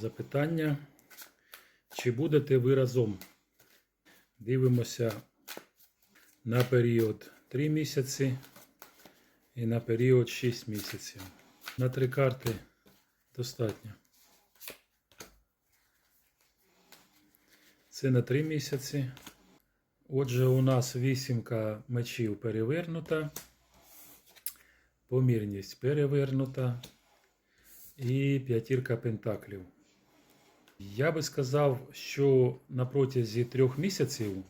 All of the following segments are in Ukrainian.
Запитання. Чи будете ви разом? Дивимося на період 3 місяці і на період 6 місяців. На три карти достатньо. Це на 3 місяці. Отже, у нас вісімка мечів перевернута, помірність перевернута і п'ятірка пентаклів. Я би сказав, що на протязі трьох місяців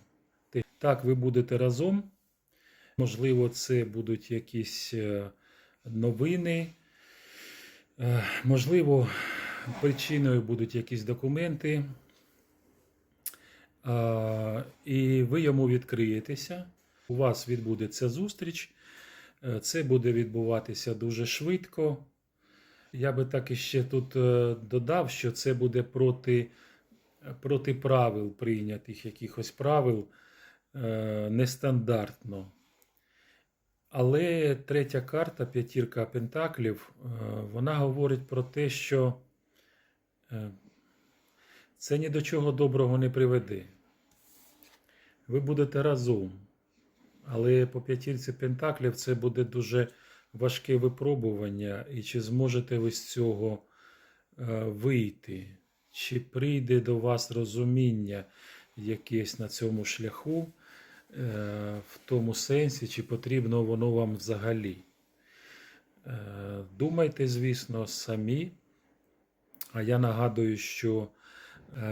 так ви будете разом. Можливо, це будуть якісь е, новини. Е, Можливо, причиною будуть якісь документи. І ви йому відкриєтеся. У вас відбудеться зустріч. Е, Це буде відбуватися дуже швидко. Я би так іще тут е, додав, що це буде проти, проти правил прийнятих якихось правил е, нестандартно. Але третя карта, п'ятірка пентаклів, е, вона говорить про те, що це ні до чого доброго не приведе. Ви будете разом. Але по п'ятірці пентаклів це буде дуже важке випробування, і чи зможете ви з цього е, вийти? Чи прийде до вас розуміння якесь на цьому шляху, е, в тому сенсі, чи потрібно воно вам взагалі? Е, Думайте, звісно, самі. А я нагадую, що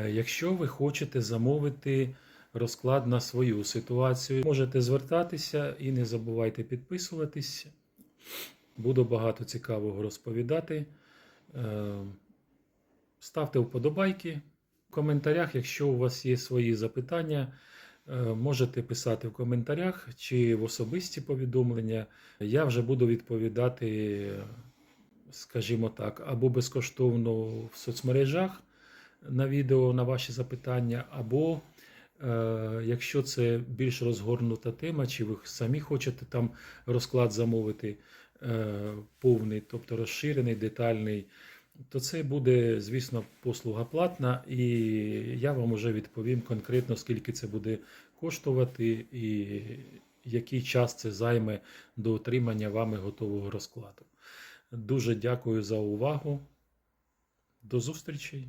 якщо ви хочете замовити розклад на свою ситуацію, можете звертатися і не забувайте підписуватись. Буду багато цікавого розповідати. Е, Ставте вподобайки в коментарях, якщо у вас є свої запитання. е, Можете писати в коментарях чи в особисті повідомлення. Я вже буду відповідати, скажімо так, або безкоштовно в соцмережах на відео на ваші запитання, або якщо це більш розгорнута тема, чи ви самі хочете там розклад замовити е, повний, тобто розширений, детальний, то це буде, звісно, послуга платна, і я вам вже відповім конкретно, скільки це буде коштувати і який час це займе до отримання вами готового розкладу. Дуже дякую за увагу. До зустрічі!